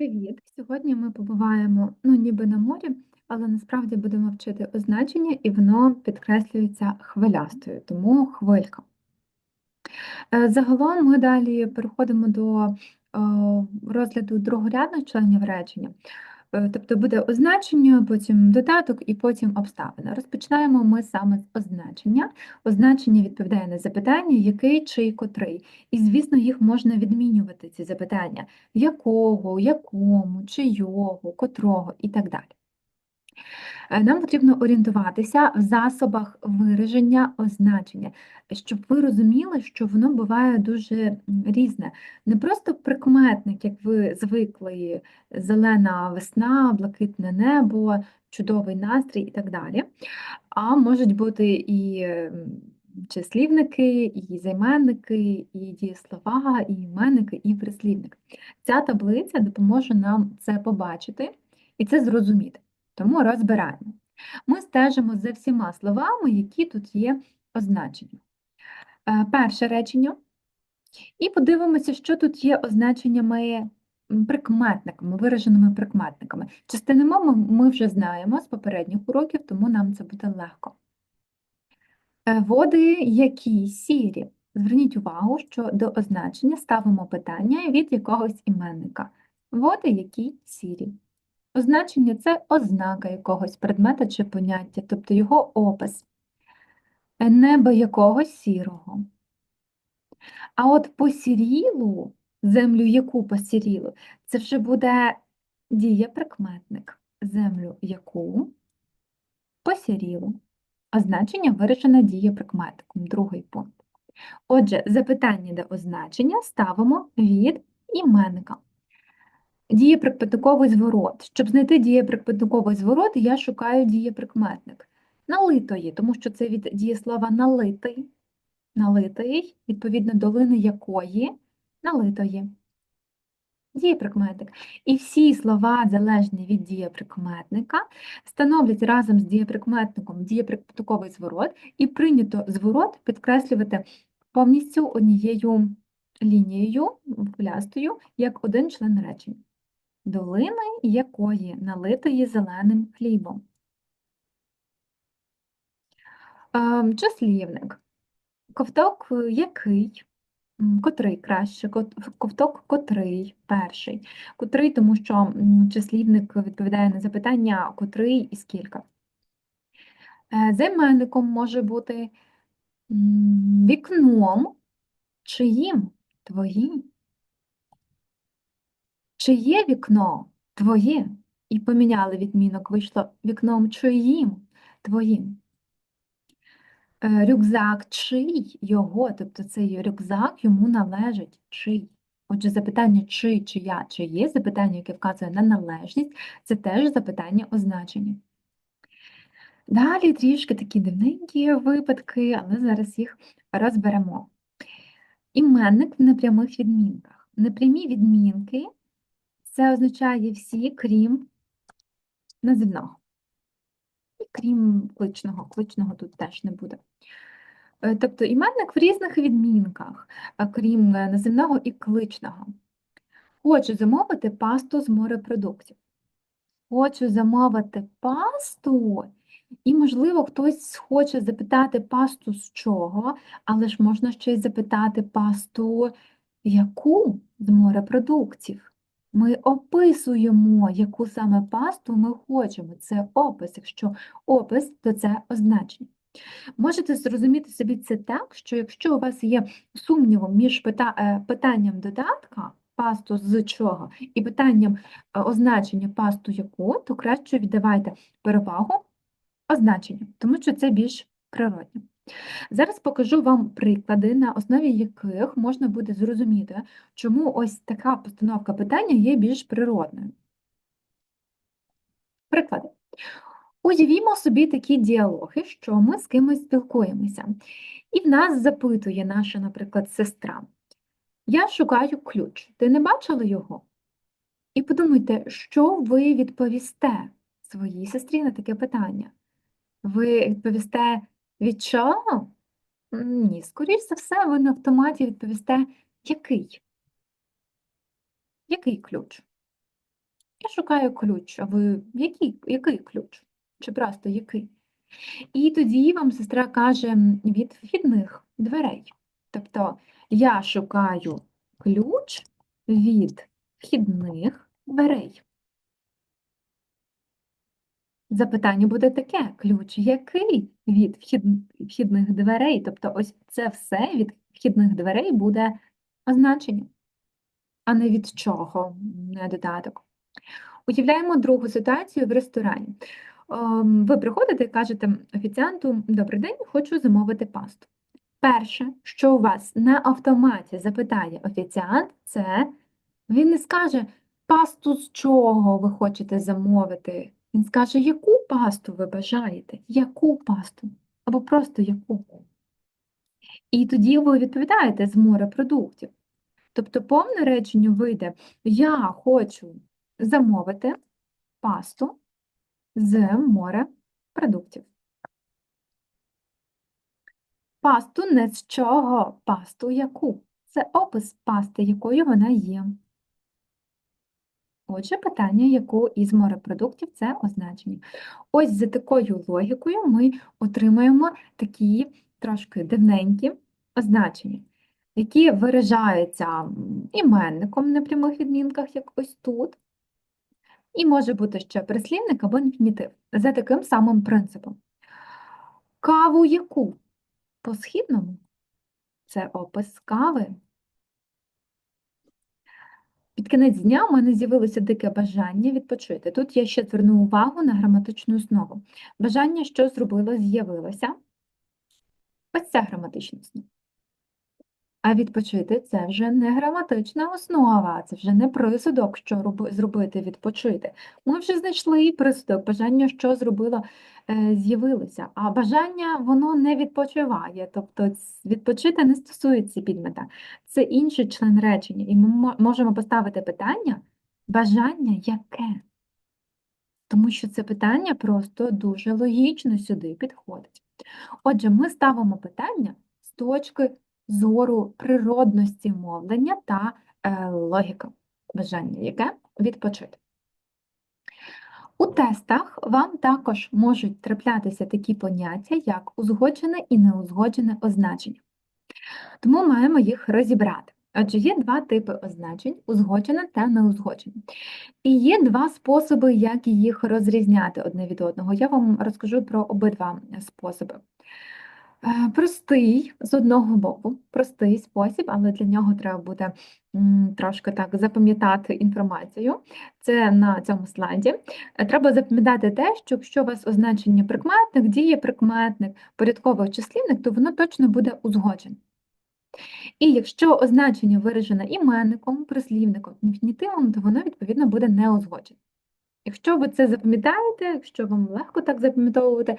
Привіт! Сьогодні ми побуваємо, ну, ніби на морі, але насправді будемо вчити означення, і воно підкреслюється хвилястою, тому хвилька. Е, Загалом ми далі переходимо до е, розгляду другорядних членів речення. Е, Тобто буде означення, потім додаток і потім обставина. Розпочинаємо ми саме з означення. Означення відповідає на запитання, який чий котрий. І, звісно, їх можна відмінювати, ці запитання якого, якому, чийого, котрого і так далі. Е, Нам потрібно орієнтуватися в засобах вираження означення, щоб ви розуміли, що воно буває дуже різне. Не просто прикметник, як ви звикли, зелена весна, блакитне небо, чудовий настрій і так далі, а можуть бути і числівники, і займенники, і дієслова, і іменники, і прислівник. Ця таблиця допоможе нам це побачити і це зрозуміти. Тому розбираємо. Ми стежимо за всіма словами, які тут є означені. Е, Перше речення. І подивимося, що тут є означеннями прикметниками, вираженими прикметниками. Частини мови ми вже знаємо з попередніх уроків, тому нам це буде легко. Е, Води які сірі. Зверніть увагу, що до означення ставимо питання від якогось іменника. Води які сірі. Означення це ознака якогось предмета чи поняття, тобто його опис. Небо якогось сірого. А от посірілу, землю яку посірілу, це вже буде дієприкметник. Землю яку посірілу. Означення виражене дієприкметником, другий пункт. Отже, запитання до означення ставимо від іменника. Дієприкметниковий зворот. Щоб знайти дієприкметниковий зворот, я шукаю дієприкметник. Налитої, тому що це від дієслова налитий, налитий, відповідно, долини якої налитої. Дієприкметник. І всі слова, залежні від дієприкметника, становлять разом з дієприкметником дієприкметниковий зворот, і прийнято зворот підкреслювати повністю однією лінією, хвилястою, як один член речення долини якої налитої зеленим хлібом. Ем, Числівник. Ковток е, який? Котрий краще? Ковток котрий перший. Котрий, тому що числівник відповідає на запитання котрий і скільки. Е, Займенником може бути вікном чиїм? Твоїм. Чиє вікно? Твоє. І поміняли відмінок, вийшло вікном чиїм? Твоїм. Е, Рюкзак чий його, тобто цей рюкзак йому належить чий. Отже, запитання чи, чия, чиє, запитання, яке вказує на належність, це теж запитання означення. Далі трішки такі дивненькі випадки, але зараз їх розберемо. Іменник в непрямих відмінках. Непрямі відмінки це означає всі, крім називного. І крім кличного. Кличного тут теж не буде. Е, Тобто іменник в різних відмінках, е, крім е, називного і кличного. Хочу замовити пасту з морепродуктів. Хочу замовити пасту, і, можливо, хтось хоче запитати пасту з чого, але ж можна ще й запитати пасту яку з морепродуктів. Ми описуємо, яку саме пасту ми хочемо. Це опис. Якщо опис, то це означення. Можете зрозуміти собі це так, що якщо у вас є сумнівом між е, питанням додатка, пасту з чого, і питанням е, означення пасту яку, то краще віддавайте перевагу означенню, тому що це більш природне. Зараз покажу вам приклади, на основі яких можна буде зрозуміти, чому ось така постановка питання є більш природною. Приклади. Уявімо собі такі діалоги, що ми з кимось спілкуємося, і в нас запитує наша, наприклад, сестра. Я шукаю ключ. Ти не бачила його? І подумайте, що ви відповісте своїй сестрі на таке питання? Ви відповісте від чого? Ні, скоріш за все, ви на автоматі відповісте який? Який ключ? Я шукаю ключ. А ви який, який ключ? Чи просто який? І тоді вам сестра каже від вхідних дверей. Тобто я шукаю ключ від вхідних дверей. Запитання буде таке: ключ який від вхід- вхідних дверей? Тобто, ось це все від вхідних дверей буде означення, а не від чого, не додаток. Уявляємо другу ситуацію в ресторані. Ем, Ви приходите і кажете офіціанту: Добрий день, хочу замовити пасту. Перше, що у вас на автоматі запитає офіціант, це він не скаже пасту з чого ви хочете замовити. Він скаже, яку пасту ви бажаєте, яку пасту, або просто яку. І тоді ви відповідаєте з морепродуктів. Тобто повне речення вийде: Я хочу замовити пасту з морепродуктів. Пасту не з чого, пасту яку. Це опис пасти, якою вона є. Отже, питання, яку із морепродуктів це означення. Ось за такою логікою ми отримаємо такі трошки дивненькі означення, які виражаються іменником на прямих відмінках, як ось тут, і може бути ще прислівник або інфінітив за таким самим принципом. Каву яку? По східному це опис кави. Під кінець дня у мене з'явилося дике бажання відпочити. Тут я ще зверну увагу на граматичну основу. Бажання, що зробило, з'явилося. Ось ця граматична основа. А відпочити це вже не граматична основа, це вже не присудок, що роби- зробити відпочити. Ми вже знайшли присудок, бажання, що зробило, е, з'явилося. А бажання воно не відпочиває, тобто відпочити не стосується підмета. Це інший член речення, і ми можемо поставити питання бажання яке? Тому що це питання просто дуже логічно сюди підходить. Отже, ми ставимо питання з точки зору природності мовлення та е, логіки бажання, яке відпочити. У тестах вам також можуть траплятися такі поняття, як узгоджене і неузгоджене означення. Тому маємо їх розібрати. Отже, є два типи означень узгоджене та неузгоджене. І є два способи, як їх розрізняти одне від одного. Я вам розкажу про обидва способи. Е, Простий з одного боку, простий спосіб, але для нього треба буде трошки так запам'ятати інформацію. Це на цьому слайді. Е, Треба запам'ятати те, що якщо у вас означення прикметник, діє прикметник, порядковий числівник, то воно точно буде узгоджене. І якщо означення виражене іменником, прислівником, інфінітивом, то воно відповідно буде неузгоджене. Якщо ви це запам'ятаєте, якщо вам легко так запам'ятовувати,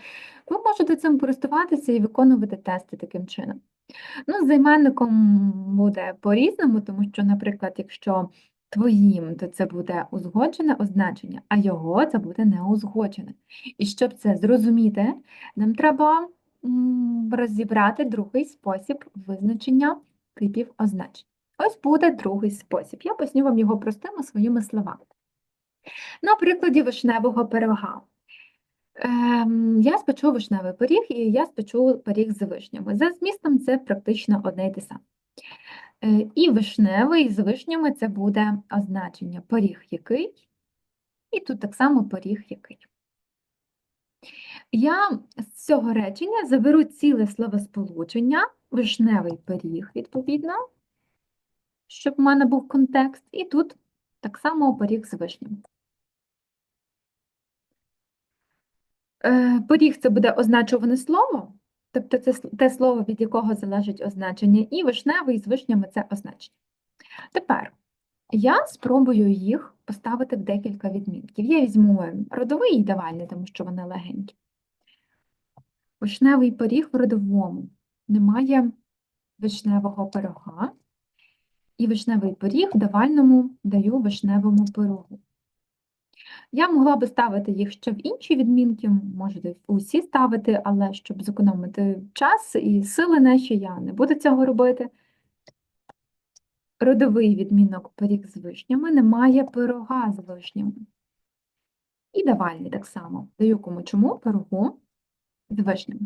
ви можете цим користуватися і виконувати тести таким чином. Ну, з займенником буде по-різному, тому що, наприклад, якщо твоїм, то це буде узгоджене означення, а його це буде неузгоджене. І щоб це зрозуміти, нам треба розібрати другий спосіб визначення типів означень. Ось буде другий спосіб. Я поясню вам його простими своїми словами. На прикладі вишневого пирога. Ем, я спечу вишневий пиріг і я спечу пиріг з вишнями. За змістом це практично одне й те саме. Е, І вишневий з вишнями це буде означення пиріг який, і тут так само пиріг який. Я з цього речення заберу ціле словосполучення, вишневий пиріг, відповідно, щоб в мене був контекст, і тут так само пиріг з вишнями. Е, Пиріг це буде означуване слово, тобто це те слово, від якого залежить означення, і вишневий з вишнями це означення. Тепер я спробую їх поставити в декілька відмінків. Я візьму родовий і давальний, тому що вони легенькі. Вишневий пиріг в родовому. Немає вишневого пирога. І вишневий пиріг в давальному даю вишневому пирогу. Я могла би ставити їх ще в інші відмінки, можете усі ставити, але щоб зекономити час і сили наші, я не буду цього робити. родовий відмінок пиріг з вишнями, немає пирога з вишнями. І давальний так само. Даю кому чому пирогу з вишнями.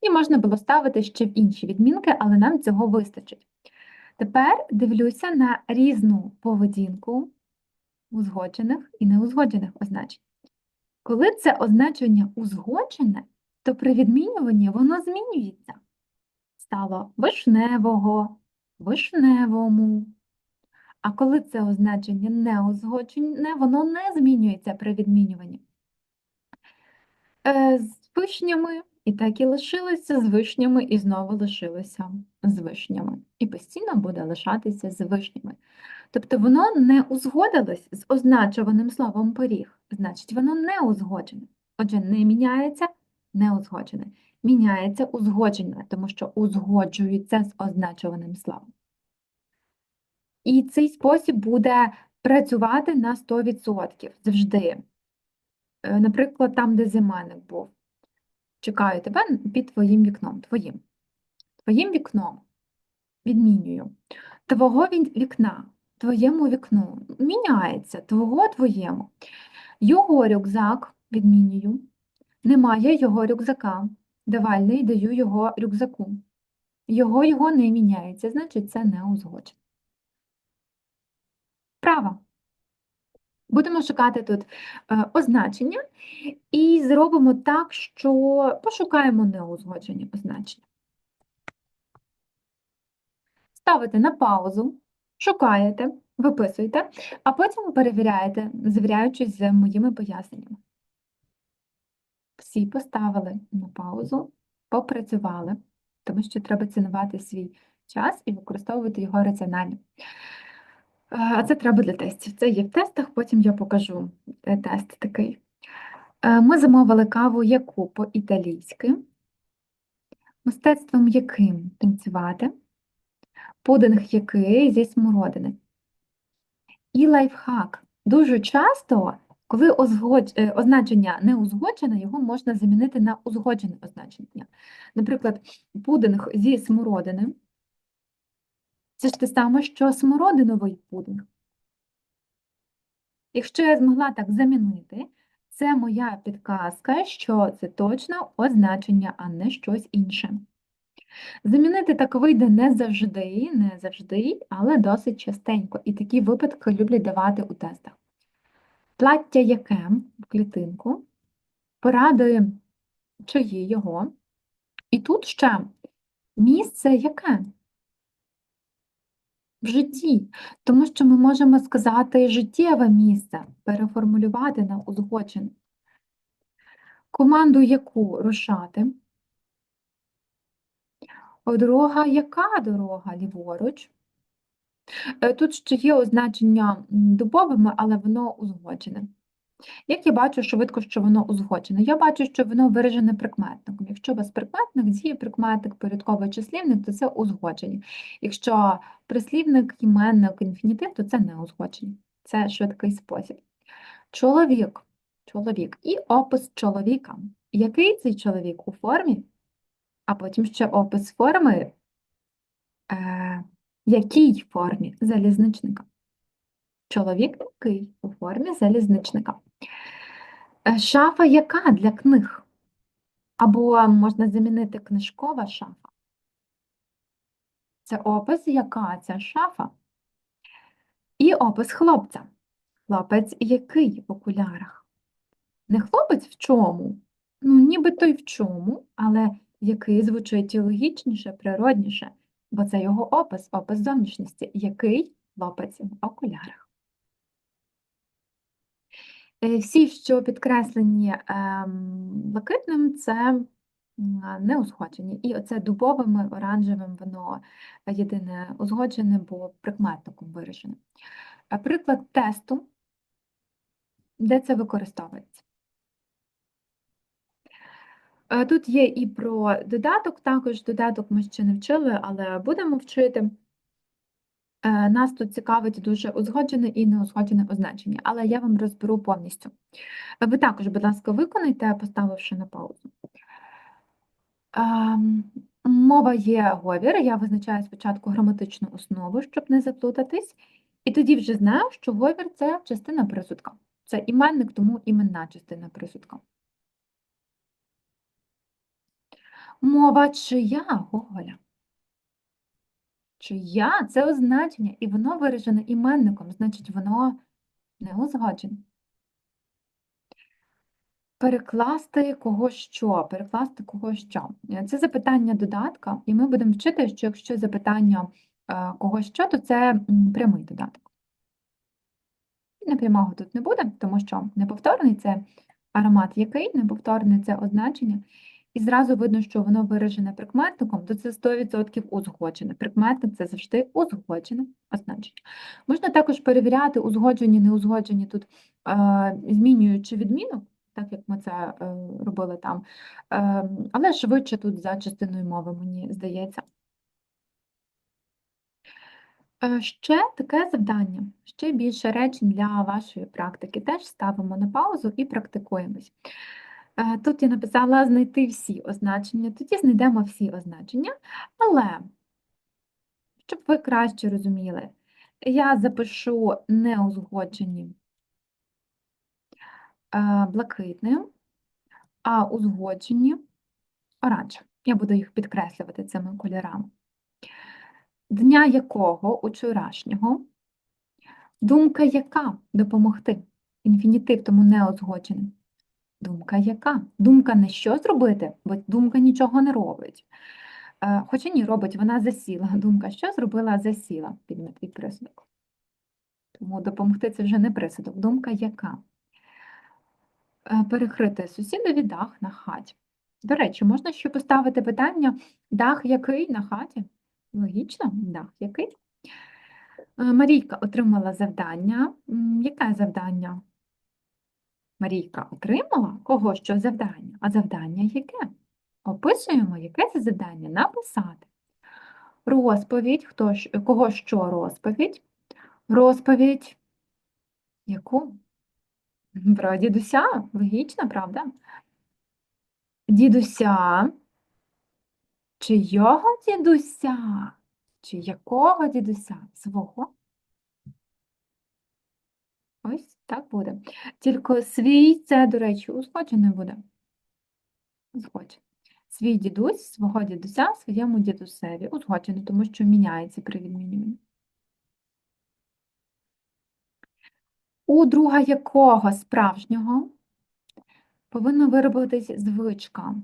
І можна було ставити ще в інші відмінки, але нам цього вистачить. Тепер дивлюся на різну поведінку узгоджених і неузгоджених означень. Коли це означення узгоджене, то при відмінюванні воно змінюється. Стало вишневого, вишневому. А коли це означення не узгоджене, воно не змінюється при відмінюванні. Е, З вишнями і так і лишилося, з вишнями і знову лишилося з вишнями. І постійно буде лишатися з вишнями. Тобто воно не узгодилось з означуваним словом пиріг, значить воно не узгоджене. Отже, не міняється, не узгоджене. Міняється узгоджене, тому що узгоджується з означуваним словом. І цей спосіб буде працювати на 100% завжди. Е, Наприклад, там, де зименник був. Чекаю тебе під твоїм вікном. Твоїм. Твоїм вікном. Відмінюю. Твого вікна. Твоєму вікну. Міняється. Твого твоєму. Його рюкзак. Відмінюю. Немає його рюкзака. Давальний даю його рюкзаку. Його його не міняється, значить це не узгоджено. Право. Будемо шукати тут е, означення і зробимо так, що пошукаємо неузгоджені означення. Ставите на паузу, шукаєте, виписуєте, а потім перевіряєте, звіряючись з моїми поясненнями. Всі поставили на паузу, попрацювали, тому що треба цінувати свій час і використовувати його раціонально. Е, А це треба для тестів. Це є в тестах, потім я покажу е, тест такий. Е, Ми замовили каву яку по-італійськи, мистецтвом яким танцювати, пудинг який зі смородини. І лайфхак. Дуже часто, коли озгодж- е, означення не узгоджене, його можна замінити на узгоджене означення. Наприклад, пудинг зі смородини. Це ж те саме, що смородиновий пудинг. Якщо я змогла так замінити, це моя підказка, що це точно означення, а не щось інше. Замінити так вийде не завжди, не завжди, але досить частенько. І такі випадки люблять давати у тестах. Плаття яке в клітинку, поради чиї його. І тут ще місце яке? В житті, тому що ми можемо сказати життєве місце, переформулювати на узгоджене. Команду яку рушати? Дорога, яка дорога ліворуч? Е, Тут ще є означення дубовими, але воно узгоджене. Як я бачу швидко, що воно узгоджене? Я бачу, що воно виражене прикметником. Якщо вас прикметник, дієприкметник, порядковий числівник, то це узгодження. Якщо прислівник, іменник, інфінітив, то це не узгодження. Це швидкий спосіб. Чоловік. Чоловік. І опис чоловіка. Який цей чоловік у формі? А потім ще опис форми. Е, якій формі залізничника? Чоловік який у формі залізничника. Е, Шафа яка для книг? Або можна замінити книжкова шафа. Це опис, яка ця шафа. І опис хлопця. Хлопець який в окулярах? Не хлопець в чому? Ну, нібито й в чому, але який звучить логічніше, природніше, бо це його опис, опис зовнішності. Який хлопець в окулярах? Е, Всі, що підкреслені ем, блакитним, це не узгоджені. І оце дубовими, оранжевим воно єдине узгоджене, бо прикметником виражене. Приклад тесту, де це використовується. Е, Тут є і про додаток, також додаток ми ще не вчили, але будемо вчити. Е, Нас тут цікавить дуже узгоджене і неузгоджене означення, але я вам розберу повністю. Ви також, будь ласка, виконайте, поставивши на паузу. Ем, Мова є говір, я визначаю спочатку граматичну основу, щоб не заплутатись, і тоді вже знаю, що говір це частина присудка. Це іменник, тому іменна частина присудка. Мова чия Гоголя? Чия це означення, і воно виражене іменником, значить, воно не узгоджене. Перекласти кого що, перекласти кого що. Це запитання додатка, і ми будемо вчити, що якщо запитання е, кого що, то це прямий додаток. Непрямого тут не буде, тому що неповторний це аромат який, неповторний це означення. І зразу видно, що воно виражене прикметником, то це 100% узгоджене. Прикметник це завжди узгоджене означення. Можна також перевіряти узгоджені, неузгоджені тут, е, змінюючи відмінок, так як ми це е, робили там, е, але швидше тут за частиною мови, мені здається. Ще таке завдання, ще більше речень для вашої практики. Теж ставимо на паузу і практикуємось. Е, Тут я написала знайти всі означення, тоді знайдемо всі означення, але щоб ви краще розуміли, я запишу неузгоджені е, блакитним, а узгоджені оранжевим. Я буду їх підкреслювати цими кольорами. Дня якого учорашнього, думка яка допомогти. Інфінітив тому не узгоджений. Думка яка? Думка не що зробити, бо думка нічого не робить. Е, Хоча ні, робить, вона засіла. Думка що зробила, засіла підмет і присудок. Тому допомогти це вже не присудок. Думка яка? Е, Перекрити сусідові дах на хаті. До речі, можна ще поставити питання: дах який на хаті? Логічно, дах який? Е, Марійка отримала завдання. Яке завдання? Марійка отримала кого що завдання? А завдання яке? Описуємо, яке це завдання написати. Розповідь, хто, кого що розповідь? Розповідь яку? Про дідуся, логічно, правда? Дідуся, чийого дідуся? Чи якого дідуся? Свого? Ось так буде. Тільки свій це, до речі, узгоджене буде. Узгоджене. Свій дідусь, свого дідуся, своєму дідусеві. Узгоджено, тому що міняється при відмінюванні. У друга якого справжнього повинна виробитись звичка.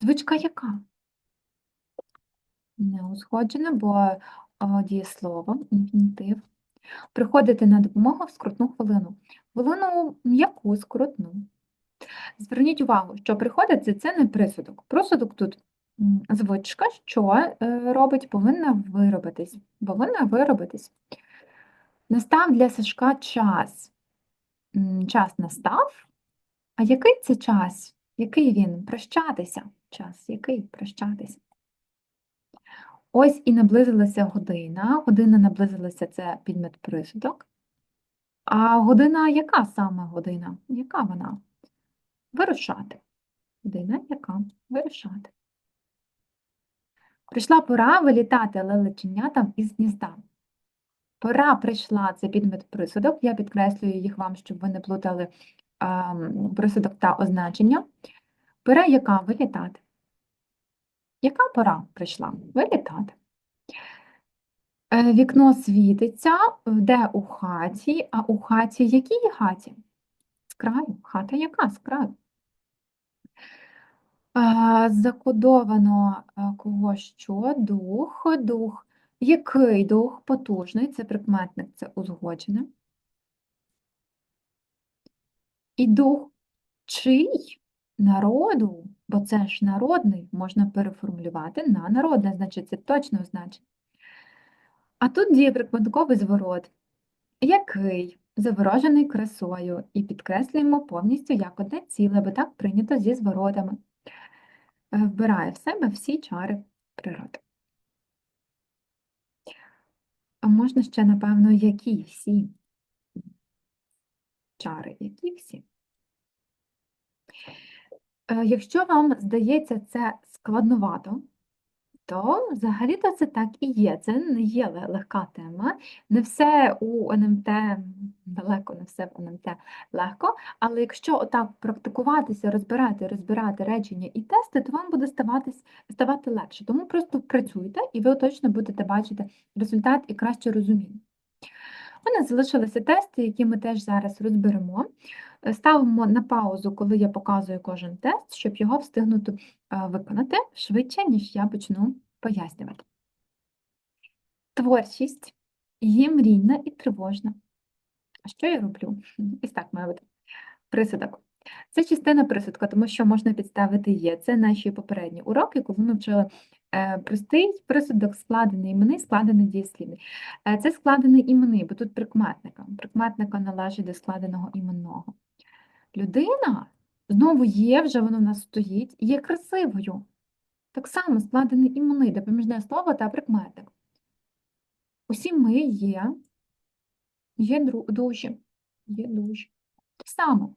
Звичка яка? Не узгоджена, бо дієслово, інфінітив. Приходити на допомогу в скрутну хвилину. Хвилину яку скрутну. Зверніть увагу, що приходити це не присудок. Присудок тут звичка, що е, робить, повинна виробитись. Повинна виробитись. Настав для Сашка час. Час настав. А який це час? Який він? Прощатися. Час, який прощатися? Ось і наблизилася година. Година наблизилася це підмет присудок. А година яка саме година? Яка вона? Вирушати. Година яка? Вирушати. Прийшла пора вилітати лелеченятам із гнізда. Пора прийшла це підмет присудок. Я підкреслюю їх вам, щоб ви не плутали а, присудок та означення. Пора яка вилітати. Яка пора прийшла? Вилітати. Е, Вікно світиться, де у хаті, а у хаті якій хаті? З краю. Хата яка? З краю. Закодовано кого що? Дух, дух. Який дух? Потужний, це прикметник, це узгоджене. І дух чий? Народу, бо це ж народний, можна переформулювати на народне, значить це точно значення. А тут діє прикметниковий зворот. Який? Заворожений красою. І підкреслюємо повністю як одне ціле, бо так прийнято зі зворотами. Е, Вбирає в себе всі чари природи. А можна ще, напевно, які всі чари, які всі. Е, Якщо вам здається це складновато, То взагалі-то це так і є. Це не є легка тема. Не все у НМТ, далеко не все в НМТ легко, але якщо отак практикуватися, розбирати, розбирати речення і тести, то вам буде ставати легше. Тому просто працюйте, і ви точно будете бачити результат і краще розуміння. У мене залишилися тести, які ми теж зараз розберемо. Е, Ставимо на паузу, коли я показую кожен тест, щоб його встигнути е, виконати швидше, ніж я почну пояснювати. Творчість є мрійна і тривожна. А що я роблю? Ось так має бути. Присудок. Це частина присудка, тому що можна підставити є. Це наші попередні уроки, коли ми вчили простий присудок, складений іменний, складений дієслівний. Е, Це складений іменний, бо тут прикметника. Прикметника належить до складеного іменного. Людина знову є, вже воно в нас стоїть, є красивою. Так само складений іменний, допоміжне слово та прикметник. Усі ми є, є дужі, є дужі. Так само.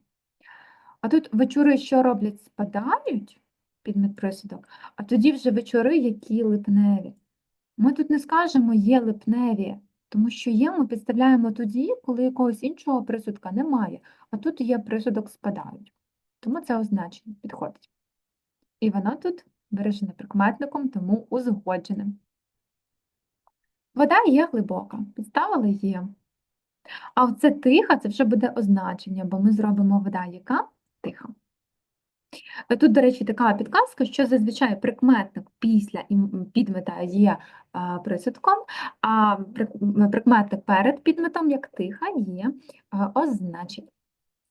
А тут вечори, що роблять, спадають, підмет присудок, а тоді вже вечори, які липневі. Ми тут не скажемо є липневі, тому що є ми підставляємо тоді, коли якогось іншого присудка немає, а тут є присудок спадають. Тому це означення підходить. І воно тут виражене прикметником, тому узгодженим. Вода є глибока, підставили є. А оце тиха, це вже буде означення, бо ми зробимо вода яка тиха. Е, Тут, до речі, така підказка, що зазвичай прикметник після підмета є присудком, а прикметник перед підметом, як тиха, є а, означення.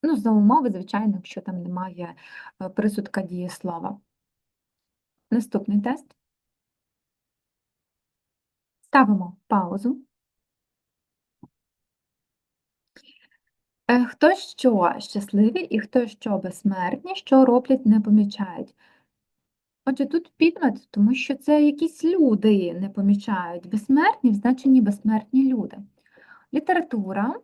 Ну, за умови, звичайно, якщо там немає е, присудка дієслова. Наступний тест. Ставимо паузу. Хто що щасливі і хто що безсмертні, що роблять, не помічають. Отже, тут підмет, тому що це якісь люди не помічають. Безсмертні в значенні безсмертні люди. Література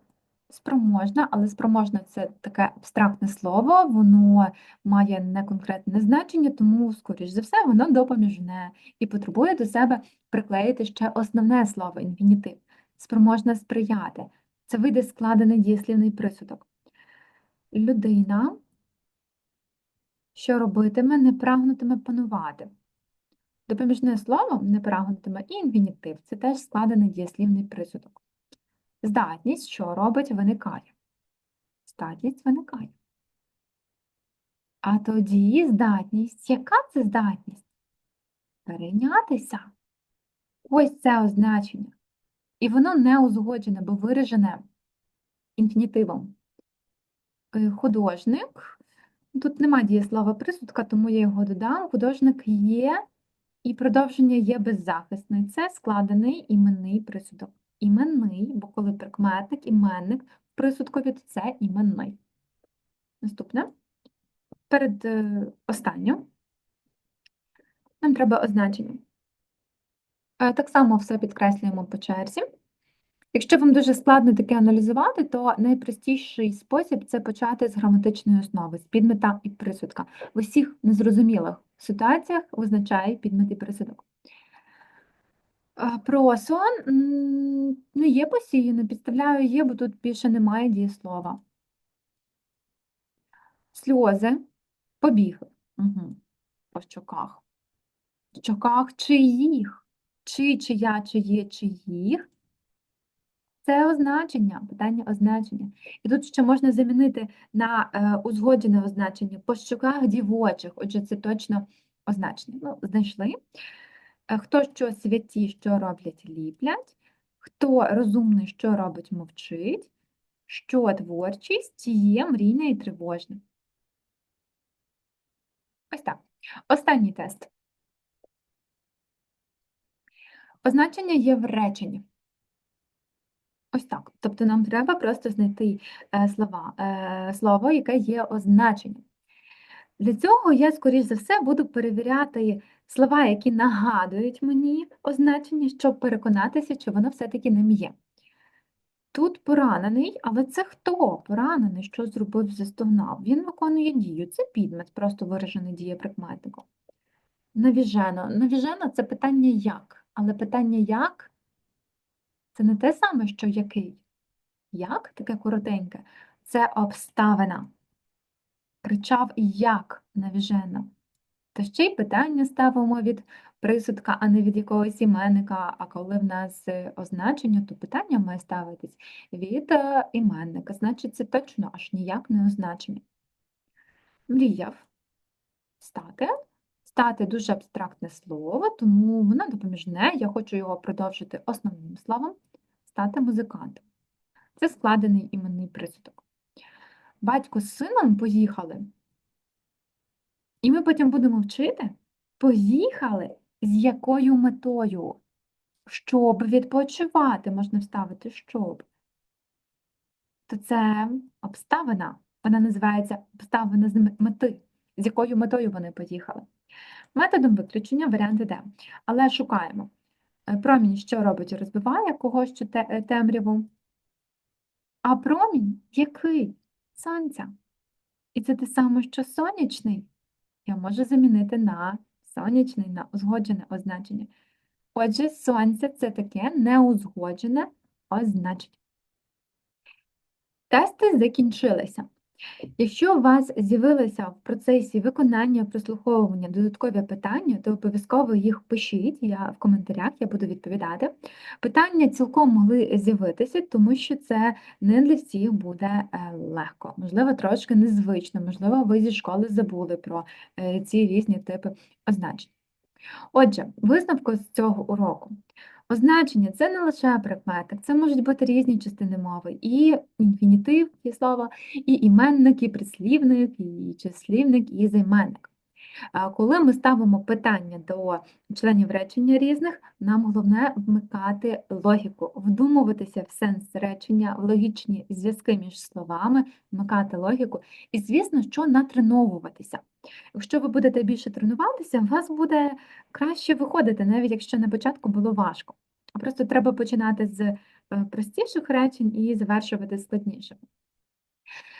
спроможна, але спроможна це таке абстрактне слово, воно має неконкретне значення, тому, скоріш за все, воно допоміжне і потребує до себе приклеїти ще основне слово інфінітив. Спроможна сприяти. Це вийде складений дієслівний присудок. Людина, що робитиме, не прагнутиме панувати. Допоміжне слово не прагнутиме і інфінітив це теж складений дієслівний присудок. Здатність, що робить, виникає. Здатність виникає. А тоді здатність. Яка це здатність? Перейнятися. Ось це означення. І воно не узгоджене, бо виражене інфінітивом. Е, Художник. Тут нема дієслова присудка, тому я його додам. Художник є, і продовження є беззахисний. Це складений іменний присудок. Іменний, бо коли прикметник, іменник, присудкові це іменний. Наступне. Перед е, останнім нам треба означення. Е, Так само все підкреслюємо по черзі. Якщо вам дуже складно таке аналізувати, то найпростіший спосіб це почати з граматичної основи, з підмета і присудка. В усіх незрозумілих ситуаціях визначає підмет і присудок. А, Про ну, є посіяно, підставляю є, бо тут більше немає дієслова. Сльози, побігли. Угу. По щоках. В щоках чиїх? Чи, чия, чиє, чиїх? Це означення, питання означення. І тут ще можна замінити на е, узгоджене означення по щоках дівочих, отже, це точно означення. Ну, знайшли. Е, Хто що святі, що роблять, ліплять, хто розумний, що робить, мовчить, що творчість є мрійне і тривожне. Ось так. Останній тест. Означення є в реченні. Ось так. Тобто нам треба просто знайти е, слова, е, слово, яке є означенням. Для цього я, скоріш за все, буду перевіряти слова, які нагадують мені означення, щоб переконатися, чи воно все-таки ним є. Тут поранений, але це хто? Поранений, що зробив, застогнав. Він виконує дію. Це підмет, просто виражений дієприкметником. Навіжено. Навіжено це питання як, але питання як це не те саме, що який. Як таке коротеньке, це обставина. Кричав як навіжено. Та ще й питання ставимо від присудка, а не від якогось іменника. А коли в нас означення, то питання має ставитись від е, іменника. Значить, це точно аж ніяк не означення. Мріяв стати. Стати дуже абстрактне слово, тому воно допоміжне. Я хочу його продовжити основним словом стати музикантом. Це складений іменний присудок. Батько з сином поїхали. І ми потім будемо вчити, поїхали з якою метою? Щоб відпочивати, можна вставити щоб. То це обставина. Вона називається обставина з мети. З якою метою вони поїхали. Методом виключення варіанти Д. Але шукаємо. Е, Промінь що робить? Розбиває когось чи е, темряву. А промінь який? Сонця. І це те саме, що сонячний. Я можу замінити на сонячний, на узгоджене означення. Отже, сонце це таке неузгоджене означення. Тести закінчилися. Якщо у вас з'явилися в процесі виконання прослуховування додаткові питання, то обов'язково їх пишіть я в коментарях, я буду відповідати. Питання цілком могли з'явитися, тому що це не для всіх буде е, легко. Можливо, трошки незвично, можливо, ви зі школи забули про е, ці різні типи означень. Отже, висновку з цього уроку. Означення це не лише прикметник, це можуть бути різні частини мови, і інфінітив є слово, і іменник, і прислівник, і числівник, і займенник. Коли ми ставимо питання до членів речення різних, нам головне вмикати логіку, вдумуватися в сенс речення, в логічні зв'язки між словами, вмикати логіку і, звісно, що натреновуватися. Якщо ви будете більше тренуватися, у вас буде краще виходити, навіть якщо на початку було важко. Просто треба починати з е, простіших речень і завершувати складнішими.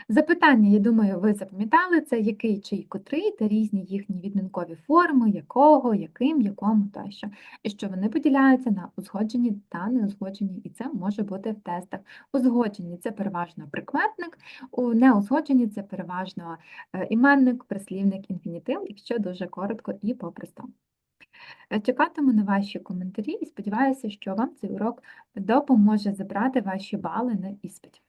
Запитання, я думаю, ви запам'ятали, це який, чий, котрий та різні їхні відмінкові форми, якого, яким, якому тощо. І що вони поділяються на узгоджені та неузгоджені, і це може бути в тестах. Узгоджені це переважно прикметник, у неузгоджені це переважно е, іменник, прислівник, інфінітив, якщо дуже коротко і по-простому. Е, Чекатиму на ваші коментарі і сподіваюся, що вам цей урок допоможе забрати ваші бали на іспиті.